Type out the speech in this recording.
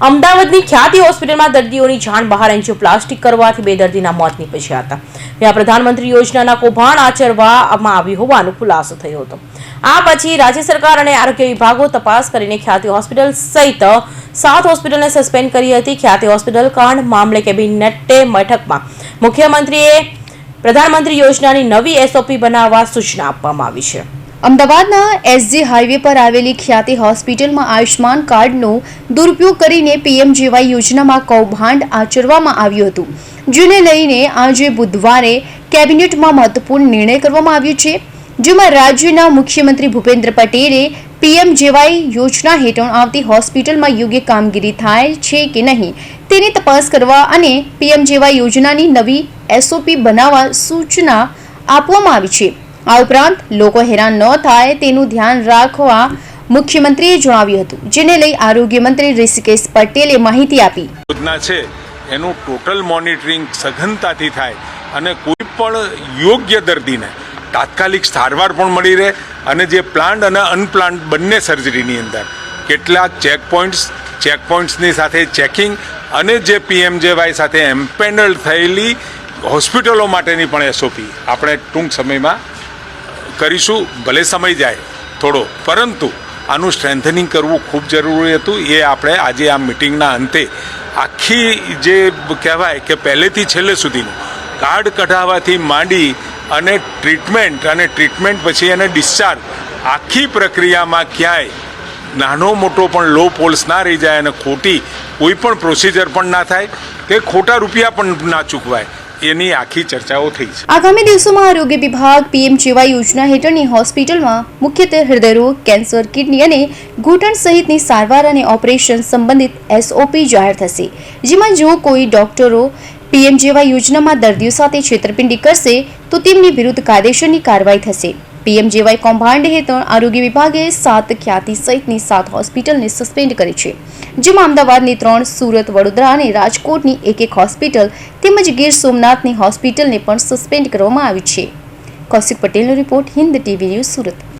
અમદાવાદની ખ્યાતિ હોસ્પિટલમાં દર્દીઓની જાણ બહાર એન્જિયોપ્લાસ્ટિક કરવાથી બે દર્દીના મોત નીપજ્યા હતા. ત્યાં પ્રધાનમંત્રી યોજનાના કૌભાંડ આચરવામાં આવ્યું હોવાનો ખુલાસો થયો હતો. આ પછી રાજ્ય સરકાર અને આરોગ્ય વિભાગો તપાસ કરીને ખ્યાતિ હોસ્પિટલ સહિત સાત હોસ્પિટલને સસ્પેન્ડ કરી હતી. ખ્યાતિ હોસ્પિટલ કાંડ મામલે કેબિનેટે બેઠકમાં મુખ્યમંત્રીએ પ્રધાનમંત્રી યોજનાની નવી એસઓપી બનાવવા સૂચના આપવામાં આવી છે. અમદાવાદના એસજી હાઈવે પર આવેલી ખ્યાતિ હોસ્પિટલમાં આયુષ્માન કાર્ડનો દુરુપયોગ કરીને પીએમજીવાય યોજનામાં કૌભાંડ આચરવામાં આવ્યું હતું. જેને લઈને આજે બુધવારે કેબિનેટમાં મહત્વપૂર્ણ નિર્ણય કરવામાં આવ્યો છે. જેમાં રાજ્યના મુખ્યમંત્રી ભૂપેન્દ્ર પટેલે પીએમજેવાય યોજના હેઠળ આવતી હોસ્પિટલમાં યોગ્ય કામગીરી થાય છે કે નહીં તેની તપાસ કરવા અને પીએમજેવાય યોજનાની નવી એસઓપી બનાવવા સૂચના આપવામાં આવી છે. આ ઉપરાંત લોકો હેરાન ન થાય તેનું ધ્યાન રાખવા મુખ્યમંત્રીએ જણાવ્યું હતું, જેને લઈ આરોગ્ય મંત્રી ઋષિકેશ પટેલે માહિતી આપી. યોજના છે, એનું ટોટલ મોનિટરિંગ સઘનતાથી થાય અને કોઈ પણ યોગ્ય દર્દીને તાત્કાલિક સારવાર પણ મળી રહે અને જે પ્લાન્ટ અને અનપ્લાન્ટ બંને સર્જરીની અંદર કેટલાક ચેક પોઈન્ટ્સ ચેક પોઈન્ટ્સની સાથે ચેકિંગ અને જે પીએમજેવાય સાથે એમ્પેનલ થયેલી હોસ્પિટલો માટેની પણ એસઓપી. આપણે ટૂંક સમયમાં કરીશું, ભલે સમય જાય, થોડો. પરંતુ આનું સ્ટ્રેન્થનિંગ કરવું ખૂબ જરૂરી હતું. એ આપણે આજે આ મિટિંગના અંતે આખી જે કહેવાય કે પહેલેથી છેલ્લે સુધીનું કાર્ડ કઢાવવાથી માંડી અને ટ્રીટમેન્ટ અને ટ્રીટમેન્ટ પછી એને ડિસ્ચાર્જ આખી પ્રક્રિયામાં ક્યાંય નાનો મોટો પણ લો પોલ્સ ના રહી જાય અને ખોટી કોઈ પણ પ્રોસિજર પણ ના થાય કે ખોટા રૂપિયા પણ ના ચૂકવાય, એની આખી ચર્ચાઓ થઈ છે. આગામી દિવસોમાં આરોગ્ય વિભાગ પીએમજેવાય યોજના હેઠળની હોસ્પિટલમાં મુખ્યત્વે હૃદયરોગ, કેન્સર, કિડની અને ઘૂંટણ સહિતની સારવાર અને ઓપરેશન સંબંધિત એસઓપી જાહેર થશે. જેમાં જો કોઈ ડોક્ટરો પીએમજેવાય યોજનામાં દર્દીઓ સાથે છેતરપિંડી કરશે, તો તેમની વિરુદ્ધ કાયદેસરની કાર્યવાહી થશે. પીએમજેવાય કૌભાંડ હેઠળ આરોગ્ય વિભાગે સાત ખ્યાતિ સહિતની સાત હોસ્પિટલને સસ્પેન્ડ કરી છે, જેમાં અમદાવાદની ત્રણ, સુરત, વડોદરા અને રાજકોટની એક એક હોસ્પિટલ તેમજ ગીર સોમનાથની હોસ્પિટલને પણ સસ્પેન્ડ કરવામાં આવી છે. કૌશિક પટેલનો report Hind TV news Surat.